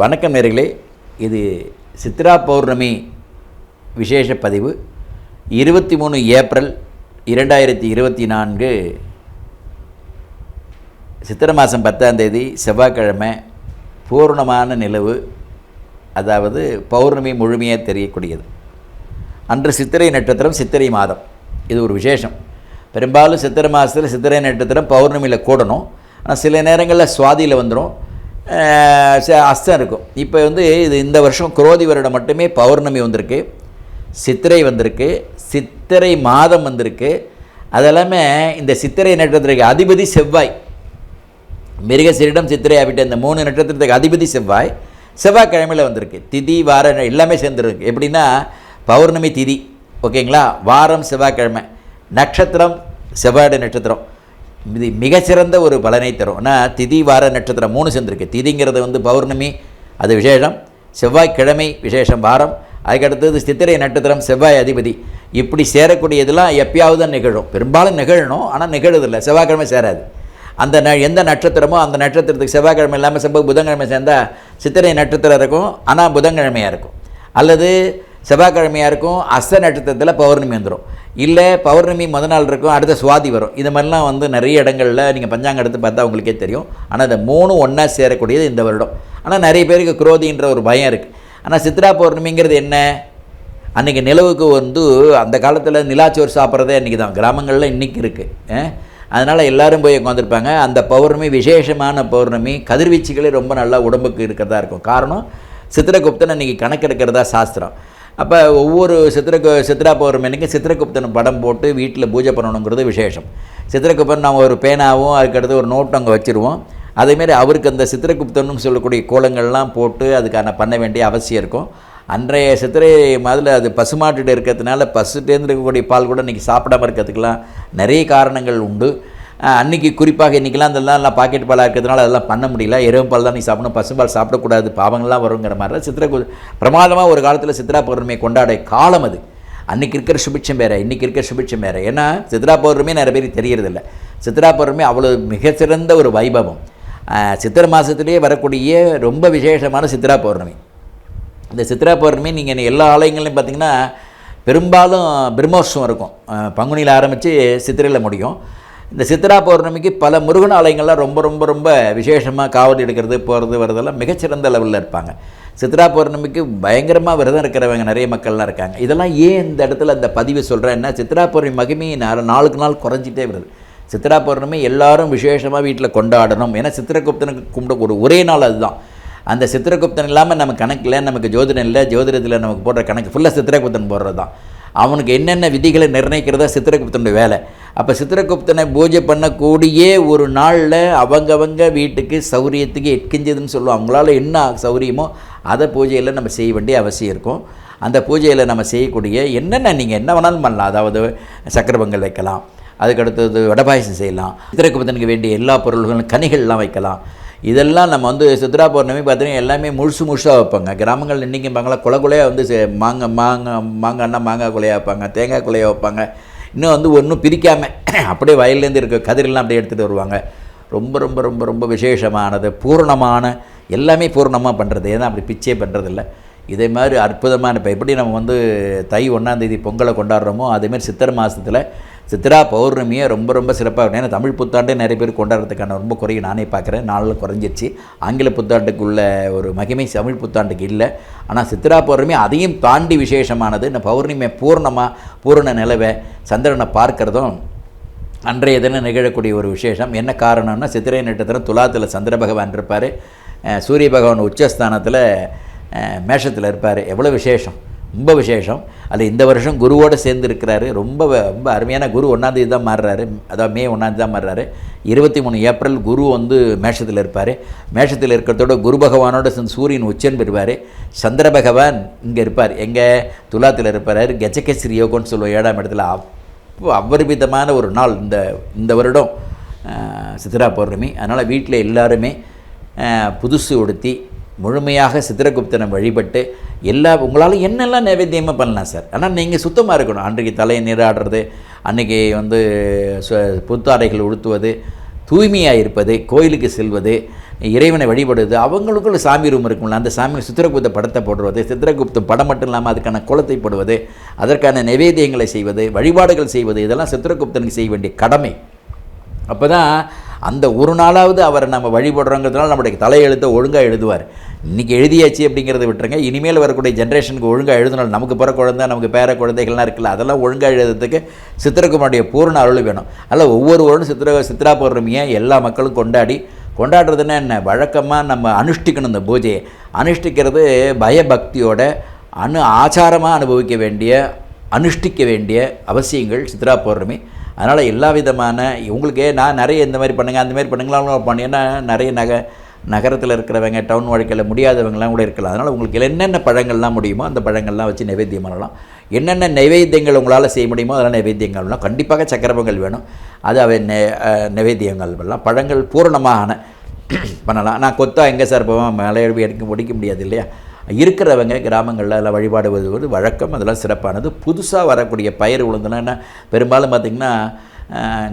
வணக்கம் நேர்களே. இது சித்ரா பௌர்ணமி விசேஷ பதிவு. இருபத்தி மூணு ஏப்ரல் இரண்டாயிரத்தி இருபத்தி நான்கு சித்திரை மாதம் பத்தாம் தேதி செவ்வாய்க்கிழமை பூர்ணமான நிலவு அதாவது பௌர்ணமி முழுமையாக தெரியக்கூடியது. அன்று சித்திரை நட்சத்திரம் சித்திரை மாதம். இது ஒரு விசேஷம். பெரும்பாலும் சித்திரை மாதத்தில் சித்திரை நட்சத்திரம் பௌர்ணமியில் கூடணும். ஆனால் சில நேரங்களில் சுவாதியில் வந்துடும் அஸ்தம் இருக்கும். இப்போ வந்து இது இந்த வருஷம் குரோதி வருடம் மட்டுமே பௌர்ணமி வந்திருக்கு சித்திரை வந்திருக்கு சித்திரை மாதம் வந்திருக்கு. அதெல்லாமே இந்த சித்திரை நட்சத்திரத்துக்கு அதிபதி செவ்வாய். மிருகசீரிடம் சித்திரை ஆகிட்டு இந்த மூணு நட்சத்திரத்துக்கு அதிபதி செவ்வாய் செவ்வாய்க்கிழமையில் வந்திருக்கு. திதி வார எல்லாமே சேர்ந்துருக்கு. எப்படின்னா பௌர்ணமி திதி ஓகேங்களா? வாரம் செவ்வாய்க்கிழமை. நட்சத்திரம் செவ்வாடு நட்சத்திரம். இது மிகச்சிறந்த ஒரு பலனை தரும். ஆனால் திதி வார நட்சத்திரம் மூணு சேர்ந்துருக்கு. திதிங்கிறது வந்து பௌர்ணமி அது விசேஷம். செவ்வாய்க்கிழமை விசேஷம் வாரம். அதுக்கடுத்தது சித்திரை நட்சத்திரம் செவ்வாய் அதிபதி. இப்படி சேரக்கூடியதெல்லாம் எப்பயாவது தான் நிகழும். பெரும்பாலும் நிகழணும் ஆனால் நிகழுதில்லை. செவ்வாய்க்கிழமை சேராது. அந்த ந எந்த நட்சத்திரமோ அந்த நட்சத்திரத்துக்கு செவ்வாய்க்கிழமை இல்லாமல் செவ்வாய் புதன்கிழமை சேர்ந்தால் சித்திரை நட்சத்திரம் இருக்கும் ஆனால் புதன்கிழமையாக இருக்கும். அல்லது செவ்வாய்க்கிழமையாக இருக்கும் அஸ்த நட்சத்திரத்தில் பௌர்ணமி வந்துடும் இல்லை பௌர்ணமி முத நாள் இருக்கும் அடுத்த சுவாதி வரும். இது மாதிரிலாம் வந்து நிறைய இடங்களில் நீங்கள் பஞ்சாங்கம் எடுத்து பார்த்தா உங்களுக்கே தெரியும். ஆனால் இந்த மூணு ஒன்றா சேரக்கூடியது இந்த வருடம். ஆனால் நிறைய பேருக்கு குரோதின்ற ஒரு பயம் இருக்குது ஆனால் சித்ரா பௌர்ணமிங்கிறது என்ன? அன்றைக்கி நிலவுக்கு வந்து அந்த காலத்தில் நிலாச்சோறு சாப்பிட்றதே அன்றைக்கி தான். கிராமங்களில் இன்றைக்கி இருக்குது அதனால் எல்லாரும் போய் உட்காந்துருப்பாங்க அந்த பௌர்ணமி விசேஷமான பௌர்ணமி கதிர்வீச்சுகளே ரொம்ப நல்லா உடம்புக்கு இருக்கிறதா இருக்கும். காரணம் சித்திரகுப்தன் அன்றைக்கி கணக்கெடுக்கிறதா சாஸ்திரம். அப்போ ஒவ்வொரு சித்திர சித்ரா பௌர்ணமிக்கு சித்திரகுப்தன் படம் போட்டு வீட்டில் பூஜை பண்ணணுங்கிறது விசேஷம். சித்திரகுப்தன் நம்ம ஒரு பேனாவும் அதுக்கடுத்து ஒரு நோட்டும் அங்கே வச்சுருவோம். அதேமாரி அவருக்கு அந்த சித்திரகுப்தன்னு சொல்லக்கூடிய கோலங்கள்லாம் போட்டு அதுக்கான பண்ண வேண்டிய அவசியம் இருக்கும். அன்றைய சித்திரை மாதிரில அது பசுமாட்டுட்டு இருக்கிறதுனால பசுட்டேருந்து இருக்கக்கூடிய பால் கூட இன்றைக்கி சாப்பிடாம இருக்கிறதுக்கெல்லாம் நிறைய காரணங்கள் உண்டு. அன்றைக்கி அன்னைக்கு குறிப்பாக இன்றைக்கெல்லாம் அதெல்லாம் எல்லாம் பாக்கெட் பாலாக இருக்கிறதுனால அதெல்லாம் பண்ண முடியல. எருவு பால் தான் நீ சாப்பிடணும் பசும்பால் சாப்பிடக்கூடாது பாவங்கள்லாம் வருங்கிற மாதிரி சித்திரை பிரமாதமாக ஒரு காலத்தில் சித்ரா பௌர்ணமியை கொண்டாட காலம் அது. அன்றைக்கி இருக்கிற சுபிட்சம் வேறு இன்றைக்கி இருக்கிற சுபிட்சம் வேறு. ஏன்னா சித்ரா பௌர்ணமி நிறைய பேருக்கு தெரியறதில்ல. சித்ரா பௌர்ணமி அவ்வளோ மிகச்சிறந்த ஒரு வைபவம். சித்திரை மாதத்துலேயே வரக்கூடிய ரொம்ப விசேஷமான சித்ரா பௌர்ணமி. இந்த சித்ரா பௌர்ணமி நீங்கள் எல்லா ஆலயங்களையும் பார்த்தீங்கன்னா பெரும்பாலும் பிரம்மோற்சவம் இருக்கும். பங்குனியில் ஆரம்பித்து சித்திரையில் முடியும். இந்த சித்ரா பௌர்ணமிக்கு பல முருகன் ஆலயங்கள்லாம் ரொம்ப ரொம்ப ரொம்ப விசேஷமாக காவடி எடுக்கிறது போகிறது வரதெல்லாம் மிகச்சிறந்த லெவலில் இருப்பாங்க. சித்ரா பௌர்ணமிக்கு பயங்கரமாக விரதம் இருக்கிறவங்க நிறைய மக்கள்லாம் இருக்காங்க. இதெல்லாம் ஏன் இந்த இடத்துல அந்த பதிவு சொல்கிறேன்னா சித்ரா பௌர்ணமி மகிமையை நாளுக்கு நாள் குறைஞ்சிட்டே வருது. சித்ரா பௌர்ணமி எல்லாரும் விசேஷமாக வீட்டில் கொண்டாடணும். ஏன்னா சித்திரகுப்தனுக்கு கும்பிட ஒரு ஒரே நாள் அதுதான். அந்த சித்திரகுப்தன் இல்லாமல் நம்ம கணக்கில் நமக்கு ஜோதிடம் இல்லை ஜோதிடத்தில் நமக்கு போடுற கணக்கு ஃபுல்லாக சித்திரகுப்தன் போடுறது தான் அவனுக்கு என்னென்ன விதிகளை நிர்ணயிக்கிறதா சித்திரகுப்தனுடைய வேலை. அப்போ சித்திரகுப்தனை பூஜை பண்ணக்கூடிய ஒரு நாளில் அவங்கவங்க வீட்டுக்கு சௌரியத்துக்கு எட்கிஞ்சதுன்னு சொல்லுவோம். அவங்களால என்ன சௌரியமோ அதை பூஜையில் நம்ம செய்ய வேண்டிய அவசியம் இருக்கும். அந்த பூஜையில் நம்ம செய்யக்கூடிய என்னென்ன நீங்கள் என்ன வேணாலும் பண்ணலாம். அதாவது சக்கரை பொங்கல் வைக்கலாம் அதுக்கடுத்தது வடபாயசம் செய்யலாம். சித்திரகுப்தனுக்கு வேண்டிய எல்லா பொருள்களும் கனிகள்லாம் வைக்கலாம். இதெல்லாம் நம்ம வந்து சித்ரா பௌர்ணமி பார்த்தீங்கன்னா எல்லாமே முழுசு முழுசாக வைப்பாங்க. கிராமங்கள் இன்றைக்கி பாங்களா குலை குலையாக வந்து மாங்காய் மாங்காய் மாங்காய்னா மாங்காய் குலையாக வைப்பாங்க தேங்காய் குலையாக வைப்பாங்க. இன்னும் வந்து ஒன்றும் பிரிக்காமல் அப்படியே வயல்லேருந்து இருக்க கதிரெல்லாம் அப்படியே எடுத்துகிட்டு வருவாங்க. ரொம்ப ரொம்ப ரொம்ப ரொம்ப விசேஷமானது பூர்ணமான எல்லாமே பூர்ணமாக பண்ணுறது ஏன்னா அப்படி பிச்சே பண்ணுறதில்ல இதே மாதிரி அற்புதமான இப்போ எப்படி நம்ம வந்து தை ஒன்றாந்தேதி பொங்கலை கொண்டாடுறோமோ அதேமாதிரி சித்திரை மாதத்தில் சித்ரா பௌர்ணமியை ரொம்ப ரொம்ப சிறப்பாக ஏன்னா தமிழ் புத்தாண்டே நிறைய பேர் கொண்டாடுறதுக்கான ரொம்ப குறைய நானே பார்க்குறேன். நாளில் குறைஞ்சிருச்சு. ஆங்கில புத்தாண்டுக்குள்ள ஒரு மகிமை தமிழ் புத்தாண்டுக்கு இல்லை. ஆனால் சித்ரா பௌர்ணமி அதையும் தாண்டி விசேஷமானது. இந்த பௌர்ணமியை பூர்ணமாக பூரண நிலவை சந்திரனை பார்க்குறதும் அன்றைய தினம் நிகழக்கூடிய ஒரு விசேஷம். என்ன காரணம்னா சித்திரை நட்சத்திரம் துலாத்தில் சந்திர பகவான் இருப்பார். சூரிய பகவான் உச்சஸ்தானத்தில் மேஷத்தில் இருப்பார். எவ்வளோ விசேஷம்? ரொம்ப விசேஷம். அது இந்த வருஷம் குருவோடு சேர்ந்து இருக்கிறாரு ரொம்ப ரொம்ப அருமையான குரு ஒன்றாந்தேதி தான் மாறுறாரு. அதாவது மே ஒன்றாந்தேதி தான் மாறுறாரு. இருபத்தி மூணு ஏப்ரல் குரு வந்து மேஷத்தில் இருப்பார். மேஷத்தில் இருக்கிறதோட குரு பகவானோட சூரியன் உச்சன் பெறுவார். சந்திர பகவான் இங்கே இருப்பார். எங்கே? துலாத்தில் இருப்பார். கஜகேசரி யோகம்னு சொல்லுவோம். ஏழாம் இடத்துல. அப்போ அபரிமிதமான ஒரு நாள் இந்த இந்த வருடம். சித்ரா பௌர்ணமி. அதனால் வீட்டில் எல்லாருமே புதுசு உடுத்தி முழுமையாக சித்திரகுப்தனை வழிபட்டு எல்லா உங்களால் என்னெல்லாம் நைவேத்தியமாக பண்ணலாம் சார்? ஆனால் நீங்கள் சுத்தமாக இருக்கணும். அன்றைக்கு தலையை நீராடுறது அன்றைக்கி வந்து சு- புத்தாடைகள் உடுத்துவது தூய்மையாக இருப்பது கோயிலுக்கு செல்வது இறைவனை வழிபடுது அவங்களுக்குள்ள சாமி ரூம் இருக்கும்ல அந்த சாமி சித்திரகுப்த படத்தை போடுவது சித்திரகுப்தம் படம் மட்டும் இல்லாமல் அதுக்கான குளத்தை போடுவது அதற்கான நிவேதியங்களை செய்வது வழிபாடுகள் செய்வது இதெல்லாம் சித்திரகுப்தனுக்கு செய்ய வேண்டிய கடமை. அப்போ தான் அந்த ஒரு நாளாவது அவரை நம்ம வழிபடுறோங்கிறதுனால நம்முடைய தலையெழுத்தை ஒழுங்காக எழுதுவார். இன்றைக்கி எழுதியாச்சு அப்படிங்கிறத விட்டுருங்க. இனிமேல் வரக்கூடிய ஜென்ரேஷனுக்கு ஒழுங்காக எழுதணும். நமக்கு பிற குழந்தை நமக்கு பேர குழந்தைகள்லாம் இருக்குல்ல அதெல்லாம் ஒழுங்காக எழுதுறதுக்கு சித்திரகுமாருடைய பூர்ண அருள் வேணும். அதில் ஒவ்வொருவரும் சித்திர சித்ரா பௌர்ணமியை எல்லா மக்களும் கொண்டாடி கொண்டாடுறதுன்னா என்ன? வழக்கமாக நம்ம அனுஷ்டிக்கணும் இந்த பூஜையை. அனுஷ்டிக்கிறது பயபக்தியோட அனு ஆச்சாரமாக அனுபவிக்க வேண்டிய அனுஷ்டிக்க வேண்டிய அவசியங்கள் சித்ரா பௌர்ணமி. அதனால் எல்லா விதமான உங்களுக்கே நான் நிறைய இந்த மாதிரி பண்ணுங்கள் அந்த மாதிரி பண்ணுங்களாம் பண்ணி ஏன்னா நிறைய நகை நகரத்தில் இருக்கிறவங்க டவுன் வாழ்க்கையில் முடியாதவங்களாம் கூட இருக்கலாம். அதனால் உங்களுக்கு என்னென்ன பழங்கள்லாம் முடியுமோ அந்த பழங்கள்லாம் வச்சு நைவேத்தியம் பண்ணலாம். என்னென்ன நைவேத்தியங்கள் உங்களால் செய்ய முடியுமோ அதெல்லாம் நைவேத்தியங்கள்லாம் கண்டிப்பாக சக்கரவங்கள் பொங்கல் வேணும். அது அவை நெ நைவேத்தியங்கள் எல்லாம் பழங்கள் பூரணமான பண்ணலாம். நான் கொத்தா எங்கே சார் போவேன் மேலே எடுக்க முடிக்க முடியாது இல்லையா? இருக்கிறவங்க கிராமங்களில் எல்லாம் வழிபாடு வருவது வழக்கம் அதெல்லாம் சிறப்பானது. புதுசாக வரக்கூடிய பயிர் உளுந்தெல்லாம் என்ன? பெரும்பாலும் பார்த்திங்கன்னா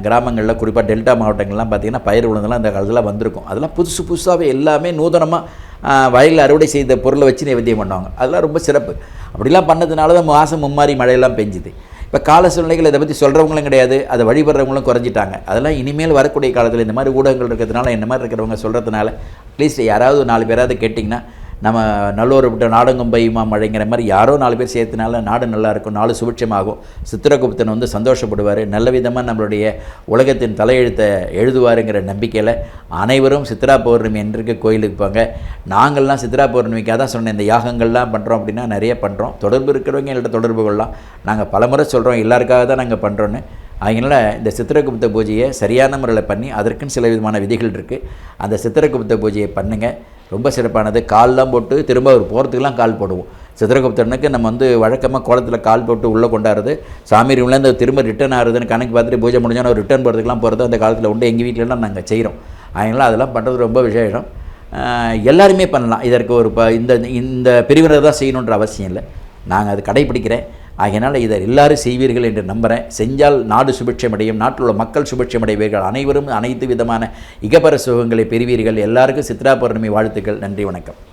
கிராமங்களில் குறிப்பாக டெல்டா மாவட்டங்கள்லாம் பார்த்திங்கன்னா பயிர் உளுந்தெல்லாம் அந்த காலத்தில் வந்திருக்கும். அதெல்லாம் புதுசு புதுசாகவே எல்லாமே நூதனமாக வயலில் அறுவடை செய்த பொருளை வச்சு நைவேத்தியம் பண்ணுவாங்க. அதெல்லாம் ரொம்ப சிறப்பு. அப்படிலாம் பண்ணதுனால தான் மாதம் மும்மாரி மழையெல்லாம் பெஞ்சுது. இப்போ கால சூழ்நிலைகள் இதை பற்றி சொல்கிறவங்களும் கிடையாது. அதை வழிபடுறவங்களும் குறைஞ்சிட்டாங்க. அதெல்லாம் இனிமேல் வரக்கூடிய காலத்தில் இந்த மாதிரி ஊடகங்கள் இருக்கிறதுனால என்ன மாதிரி இருக்கிறவங்க சொல்கிறதுனால அட்லீஸ்ட் யாராவது நாலு பேராவது கேட்டிங்கன்னா நம்ம நல்லூர் விட்ட நாடங்கும் பையுமா மழைங்கிற மாதிரி யாரோ நாலு பேர் சேர்த்துனால நாடு நல்லா இருக்கும் நாலு சுபிட்சமாகும். சித்திரகுப்தன் வந்து சந்தோஷப்படுவார். நல்ல விதமாக நம்மளுடைய உலகத்தின் தலையெழுத்தை எழுதுவாருங்கிற நம்பிக்கையில் அனைவரும் சித்ரா பௌர்ணமி என்றைக்கு கோயிலுக்கு போங்க. நாங்கள்லாம் சித்ரா பௌர்ணமிக்காக தான் சொன்னேன் இந்த யாகங்கள்லாம் பண்ணுறோம் அப்படின்னா நிறைய பண்ணுறோம் தொடர்பு இருக்கிறவங்க எங்கள்கிட்ட தொடர்பு கொள்ளலாம் நாங்கள் பலமுறை சொல்கிறோம் எல்லாருக்காக தான் நாங்கள் பண்ணுறோன்னு அதனால் இந்த சித்திரகுப்த பூஜையை சரியான முறையில் பண்ணி அதற்குன்னு சில விதமான விதிகள் இருக்குது அந்த சித்திரகுப்த பூஜையை பண்ணுங்கள் ரொம்ப சிறப்பானது. கால்லாம் போட்டு திரும்ப அவர் போகிறதுக்கெலாம் கால் போடுவோம். சித்திரகுப்தனுக்கு நம்ம வந்து வழக்கமாக கோலத்தில் கால் போட்டு உள்ளே கொண்டாடுறது. சாமி ரூம்லேருந்து திரும்ப ரிட்டர்ன் ஆகுதுன்னு கணக்கு பார்த்துட்டு பூஜை முடிஞ்சோன்னா ரிட்டர்ன் போகிறதுக்கெலாம் போகிறது அந்த காலத்தில் உண்டு. எங்கள் வீட்டிலலாம் நாங்கள் செய்கிறோம் அதனால் அதெல்லாம் பண்ணுறது ரொம்ப விசேஷம். எல்லாருமே பண்ணலாம். இதற்கு ஒரு ப இந்த இந்த பிரிவினர் தான் செய்யணுன்ற அவசியம் இல்லை. நாங்கள் அது கடைப்பிடிக்கிறேன் ஆகையினால் இதை எல்லாரும் செய்வீர்கள் என்று நம்புகிறேன் செஞ்சால் நாடு சுபிட்சமடையும் நாட்டில் உள்ள மக்கள் சுபிட்சமடைவீர்கள். அனைவரும் அனைத்து விதமான இகபர சுகங்களை பெறுவீர்கள். எல்லாருக்கும் சித்ரா பௌர்ணமி வாழ்த்துக்கள். நன்றி வணக்கம்.